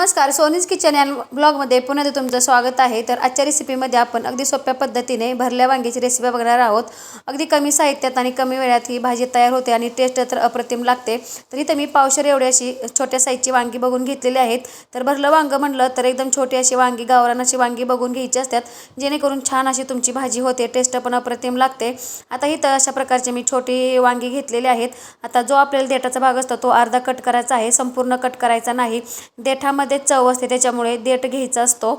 नमस्कार सोनीज किचन या ब्लॉगमध्ये पुन्हा एकदा तुमचं स्वागत आहे. तर आजच्या रेसिपीमध्ये आपण अगदी सोप्या पद्धतीने भरल्या वांग्याची रेसिपी बघणार आहोत. अगदी कमी साहित्यात आणि कमी वेळात ही भाजी तयार होते आणि टेस्ट तर अप्रतिम लागते. तर इथं मी पावशर एवढी अशी छोट्या साईजची वांगी बघून घेतलेली आहेत. तर भरलं वांगं म्हणलं तर एकदम छोटी अशी वांगी गावरान अशी वांगी बघून घ्यायची असतात. जेणेकरून छान अशी तुमची भाजी होते टेस्ट पण अप्रतिम लागते. आता इथं अशा प्रकारची मी छोटी वांगी घेतलेली आहेत. आता जो आपल्याला देठाचा भाग असतो तो अर्धा कट करायचा आहे संपूर्ण कट करायचा नाही. देठामध्ये चव असते त्याच्यामुळे देठ घ्यायचा असतो.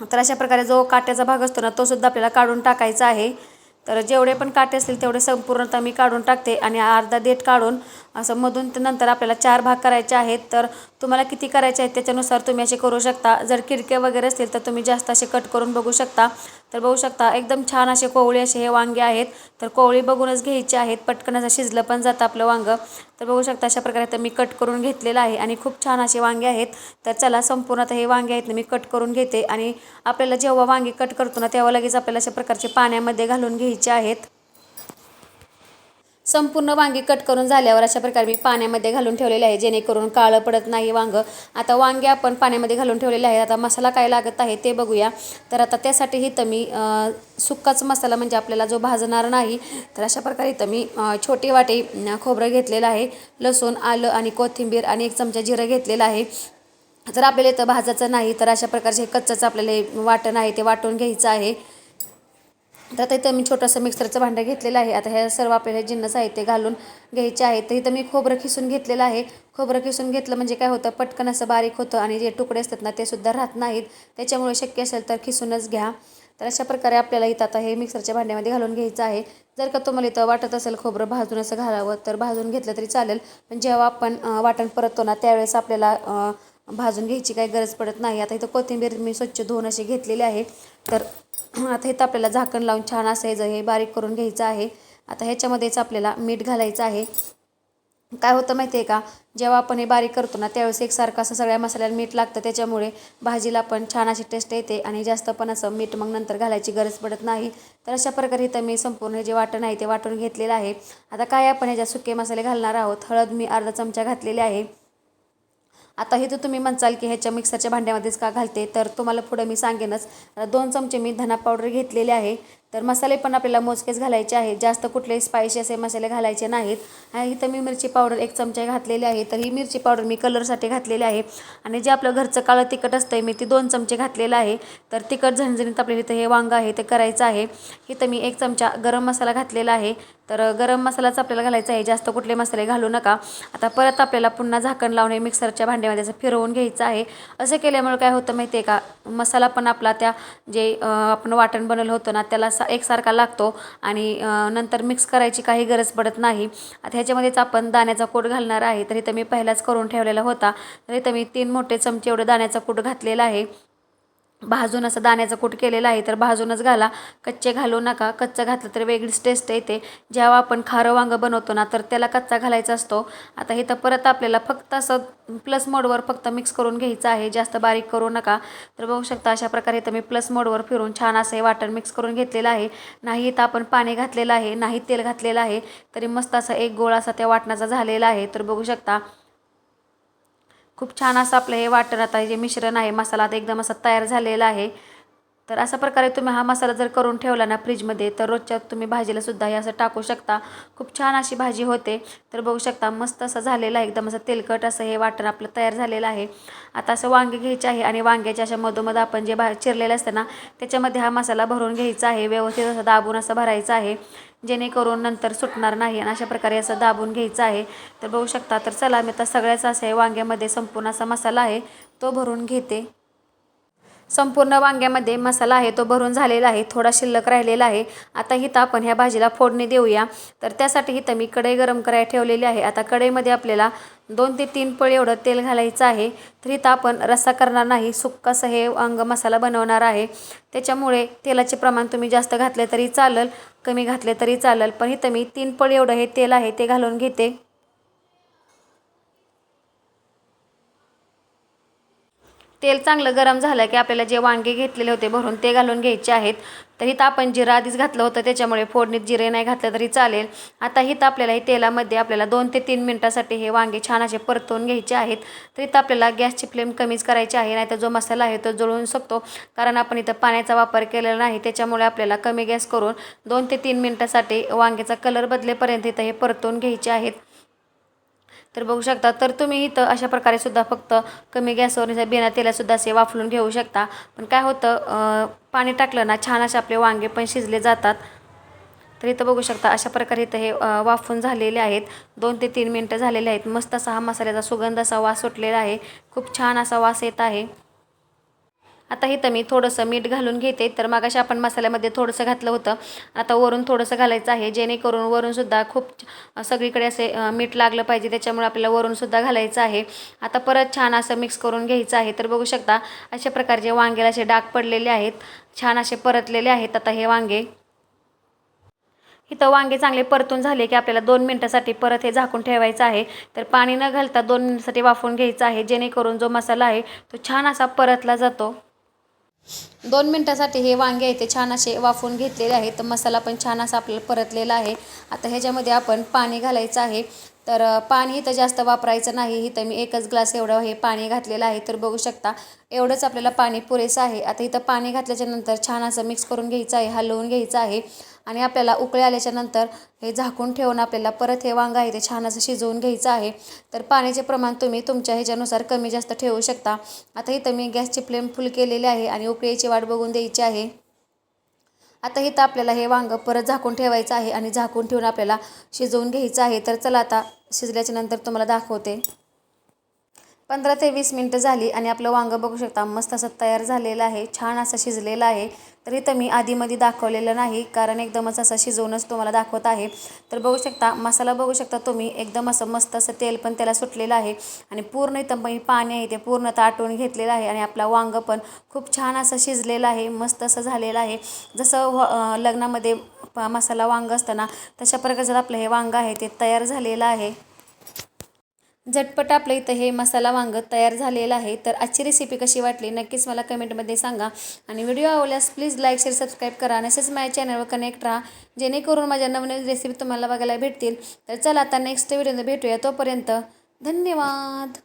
तर अशा प्रकारे जो काट्याचा भाग असतो ना तो सुद्धा आपल्याला काढून टाकायचा आहे. तर जेवढे पण काटे असतील तेवढे संपूर्णतः मी काढून टाकते आणि अर्धा देठ काढून असं मधून नंतर आपल्याला चार भाग करायचे आहेत तर तुम्हाला किती करायचे आहेत त्याच्यानुसार तुम्ही असे करू शकता. जर किडके वगैरे असतील तर तुम्ही जास्त असे कट करून बघू शकता. तर बघू शकता एकदम छान असे कोवळी असे हे वांगे आहेत. तर कोवळी बघूनच घ्यायचे आहेत. पटकन असं शिजलं पण जातं आपलं वांगं. तर बघू शकता अशा प्रकारे तर मी कट करून घेतलेलं आहे आणि खूप छान असे वांगे आहेत. तर चला संपूर्ण आता हे वांगे आहेत ना मी कट करून घेते आणि आपल्याला जेव्हा वांगे कट करतो ना तेव्हा लगेच आपल्याला अशा प्रकारचे पाण्यामध्ये घालून घ्यायचे आहेत. संपूर्ण वांगी कट करून झाल्यावर अशा प्रकारे मी पाण्यामध्ये घालून ठेवलेले आहे. जेणेकरून काळं पडत नाही वांगं. आता वांगे आपण पाण्यामध्ये घालून ठेवलेले आहे आता मसाला काय लागत आहे ते बघूया. तर आता त्यासाठी इथं मी सुक्काच मसाला म्हणजे आपल्याला जो भाजणार नाही तर अशा प्रकारे इथं मी छोटी वाटे खोबरं घेतलेलं आहे. लसूण आलं आणि कोथिंबीर आणि एक चमचा जिरं घेतलेलं आहे. जर आपल्याला इथं भाजायचं नाही तर अशा प्रकारचे हे कच्चंच आपल्याला वाटण आहे ते वाटून घ्यायचं आहे. तर आता इथं मी छोटंसं मिक्सरचं भांडं घेतलेलं आहे. आता हे सर्व आपल्याला जिन्नस आहे ते घालून घ्यायचे आहेत. तर इथं मी खोबरं खिसून घेतलेलं आहे. खोबरं खिसून घेतलं म्हणजे काय होतं? पटकन असं बारीक होतं आणि जे तुकडे असतात ना ते सुद्धा राहत नाहीत. त्याच्यामुळे शक्य असेल तर खिसूनच घ्या. तर अशा प्रकारे आपल्याला इथं आता हे मिक्सरच्या भांड्यामध्ये घालून घ्यायचं आहे. जर का तुम्हाला इथं वाटत असेल खोबरं भाजून असं घालावं तर भाजून घेतलं तरी चालेल. पण जेव्हा आपण वाटण परततो ना त्यावेळेस आपल्याला भाजून घ्यायची काही गरज पडत नाही. आता इथं कोथिंबीर मी स्वच्छ धुवून अशी घेतलेली आहे. तर आता इथं आपल्याला झाकण लावून छान असायचं हे हे बारीक करून घ्यायचं आहे. आता ह्याच्यामध्येच आपल्याला मीठ घालायचं आहे. काय होतं माहिती आहे का? जेव्हा आपण हे बारीक करतो ना त्यावेळेस एकसारखं असं सगळ्या मसाल्याला मीठ लागतं. त्याच्यामुळे भाजीला पण छान अशी टेस्ट येते आणि जास्त पण असं मीठ मग नंतर घालायची गरज पडत नाही. तर अशा प्रकारे इथं मी संपूर्ण जे वाटण आहे ते वाटून घेतलेलं आहे. आता काय आपण ह्याच्यात सुके मसाले घालणार आहोत? हळद मी अर्धा चमचा घातलेले आहे. आता हे तर तुम्ही म्हणचाल की ह्याच्या मिक्सरच्या भांड्यामध्येच का घालते तर तुम्हाला पुढं मी सांगेनच. दोन चमचे मी धना पावडर घेतलेले आहे. तर मसाले पण आपल्याला मोजकेच घालायचे आहेत. जास्त कुठले स्पायसी असे मसाले घालायचे नाहीत. आणि इथं मी मिरची पावडर एक चमचा घातलेली आहे. तर ही मिरची पावडर मी कलरसाठी घातलेली आहे. आणि जे आपलं घरचं काळं तिखट असतं मी ती दोन चमचे घातलेलं आहे. तर तिखट झणझणीत आपल्याला इथं हे वांग आहे ते करायचं आहे. इथं मी एक चमचा गरम मसाला घातलेला आहे. तर गरम मसालाच आपल्याला घालायचा आहे. जास्त कुठले मसाले घालू नका. आता परत आपल्याला पुन्हा झाकण लावणे मिक्सरच्या भांड्यामध्ये असं फिरवून घ्यायचं आहे. असं केल्यामुळे काय होतं माहिती आहे का? मसाला पण आपला त्या जे आपण वाटण बनवलं होतं ना त्याला सा एकसारखा लागतो आणि नंतर मिक्स करायची काही गरज पडत नाही. आता ह्याच्यामध्येच आपण दाण्याचा कूट घालणार आहे. तर इथं मी पहिलाच करून ठेवलेला होता. तर इथं मी तीन मोठे चमचे एवढं दाण्याचा कूट घातलेला आहे. भाजून असं दाण्याचा कूट केलेला आहे तर भाजूनच घाला. कच्चे घालू नका. कच्चं घातलं तर वेगळीच टेस्ट येते. जेव्हा आपण खारं वांगं बनवतो ना तर त्याला कच्चा घालायचा असतो. आता इथं परत आपल्याला फक्त असं प्लस मोडवर फक्त मिक्स करून घ्यायचं आहे. जास्त बारीक करू नका. तर बघू शकता अशा प्रकारे इथं मी प्लस मोडवर फिरून छान असं हे वाटण मिक्स करून घेतलेलं आहे. नाही इथं आपण पाणी घातलेलं आहे नाही तेल घातलेलं आहे तरी मस्त असा एक गोळा असा त्या वाटणाचा झालेला आहे. तर बघू शकता खूप छान असं आपलं हे वाटण आता जे मिश्रण आहे मसाला आता एकदम असा तयार झालेला आहे. तर अशा प्रकारे तुम्ही हा मसाला जर करून ठेवला ना फ्रीजमध्ये तर रोजच्या तुम्ही भाजीला सुद्धा हे असं टाकू शकता. खूप छान अशी भाजी होते. तर बघू शकता मस्त असं झालेलं आहे. एकदम असं तेलकट असं हे वाटण आपलं तयार झालेलं आहे. आता असं वांगे घ्यायचे आहे आणि वांग्याच्या अशा मधोमध आपण जे भा चिरलेलं असतं ना त्याच्यामध्ये हा मसाला भरून घ्यायचा आहे. व्यवस्थित असं दाबून असं भरायचं आहे. जेणेकरून नंतर सुटणार नाही आणि अशा प्रकारे असं दाबून घ्यायचं आहे. तर बघू शकता तर चला मी आता सगळ्याच असं आहे वांग्यामध्ये संपूर्ण असा मसाला आहे तो भरून घेते. संपूर्ण वांग्यामध्ये मसाला आहे तो भरून झालेला आहे थोडा शिल्लक राहिलेला आहे. आता इथं आपण ह्या भाजीला फोडणी देऊया. तर त्यासाठी इथं मी कढई गरम करायला ठेवलेली आहे. आता कढईमध्ये आपल्याला दोन ते तीन पळी एवढं तेल घालायचं आहे. तर इथं आपण रस्सा करणार नाही सुक्कासं हे वांग मसाला बनवणार आहे. त्याच्यामुळे तेलाचे प्रमाण तुम्ही जास्त घातले तरी चालेल कमी घातले तरी चालेल. पण इथं मी तीन पळी एवढं हे तेल आहे ते घालून घेते. तेल चांगलं गरम झालं की आपल्याला जे वांगे घेतलेले होते भरून ते घालून घ्यायचे आहेत. तर हिथं आपण जिरं आधीच घातलं होतं त्याच्यामुळे फोडणीत जिरे नाही घातलं तरी चालेल. आता इथं आपल्याला हे तेलामध्ये आपल्याला दोन ते तीन मिनटासाठी हे वांगे छान असे परतवून घ्यायचे आहेत. तर इथं आपल्याला गॅसची फ्लेम कमीच करायची आहे नाहीतर जो मसाला आहे तो जळून शकतो. कारण आपण इथं पाण्याचा वापर केलेला नाही त्याच्यामुळे आपल्याला कमी गॅस करून दोन ते तीन मिनटासाठी वांग्याचा कलर बदलेपर्यंत इथं हे परतवून घ्यायचे आहेत. तर बघू शकता तर तुम्ही इथं अशा प्रकारे सुद्धा फक्त कमी गॅसवर बिना तेलासुद्धा असे वाफलून घेऊ शकता. पण काय होतं पाणी टाकलं ना छान असे आपले वांगे पण शिजले जातात. तर इथं बघू शकता अशा प्रकारे इथं हे वाफून झालेले आहेत. दोन ते तीन मिनटं झालेले आहेत. मस्त असा हा मसाल्याचा सुगंध असा वास सुटलेला आहे. खूप छान असा वास येत आहे. आता इथं मी थोडंसं मीठ घालून घेते. तर मागाशी आपण मसाल्यामध्ये थोडंसं घातलं होतं. आता वरून थोडंसं घालायचं आहे. जेणेकरून वरूनसुद्धा खूप सगळीकडे असे मीठ लागलं पाहिजे. त्याच्यामुळे आपल्याला वरूनसुद्धा घालायचं आहे. आता परत छान असं मिक्स करून घ्यायचं आहे. तर बघू शकता अशा प्रकारचे वांग्याला असे डाग पडलेले आहेत. छान असे परतलेले आहेत आता हे वांगे. इथं वांगे चांगले परतून झाले की आपल्याला दोन मिनटासाठी परत हे झाकून ठेवायचं आहे. तर पाणी न घालता दोन मिनटासाठी वाफवून घ्यायचं आहे. जेणेकरून जो मसाला आहे तो छान असा परतला जातो. दोन मिनटासाठी हे वांगे आहे ते छान असे वाफवून घेतलेले आहेत. तर मसाला पण छान असा आपल्याला परतलेला आहे. आता ह्याच्यामध्ये आपण पाणी घालायचं आहे. तर पाणी इथं जास्त वापरायचं नाही. इथं मी एकच ग्लास एवढं हे पाणी घातलेलं आहे. तर बघू शकता एवढंच आपल्याला पाणी पुरेसं आहे. आता इथं पाणी घातल्याच्या नंतर छान असं मिक्स करून घ्यायचं आहे हलवून घ्यायचं आहे. आणि आपल्याला उकळे आल्याच्यानंतर हे झाकून ठेवून आपल्याला परत हे वांगं आहे ते छान असं शिजवून घ्यायचं आहे. तर पाण्याचे प्रमाण तुम्ही तुमच्या ह्याच्यानुसार कमी जास्त ठेवू शकता. आता इथं मी गॅसची फ्लेम फुल केलेली आहे आणि उकळीची वाट बघून द्यायची आहे. आता इथं आपल्याला हे वांगं परत झाकून ठेवायचं आहे आणि झाकून ठेवून आपल्याला शिजवून घ्यायचं आहे. तर चला आता शिजल्याच्यानंतर तुम्हाला दाखवते. पंधरा ते वीस मिनटं झाली आणि आपलं वांगं बघू शकता मस्त असं तयार झालेलं आहे छान असं शिजलेलं आहे. तर इथं मी आधीमध्ये दाखवलेलं नाही कारण एकदमच असं शिजवूनच तुम्हाला दाखवत आहे. तर बघू शकता मसाला बघू शकता तुम्ही एकदम असं मस्त असं तेल पण त्याला सुटलेलं आहे. आणि पूर्ण इथं पण पाणी आहे ते पूर्ण ताटून घेतलेलं आहे आणि आपला वांगं पण खूप छान असं शिजलेलं आहे मस्त असं झालेलं आहे. जसं व लग्नामध्ये मसाला वांगं असताना तशा प्रकारचं आपलं हे वांगं आहे ते तयार झालेलं आहे. झटपट आपलं इथं हे मसाला वांग तयार झालेलं आहे. तर आजची रेसिपी कशी वाटली? नक्कीच मला कमेंटमध्ये सांगा. आणि व्हिडिओ आवडल्यास प्लीज लाईक शेअर सबस्क्राईब करा. नसेच माझ्या चॅनलवर कनेक्ट राहा. जेणेकरून माझ्या नवनवीन रेसिपी तुम्हाला बघायला भेटतील. तर चला आता नेक्स्ट व्हिडिओमध्ये भेटूया. तोपर्यंत धन्यवाद.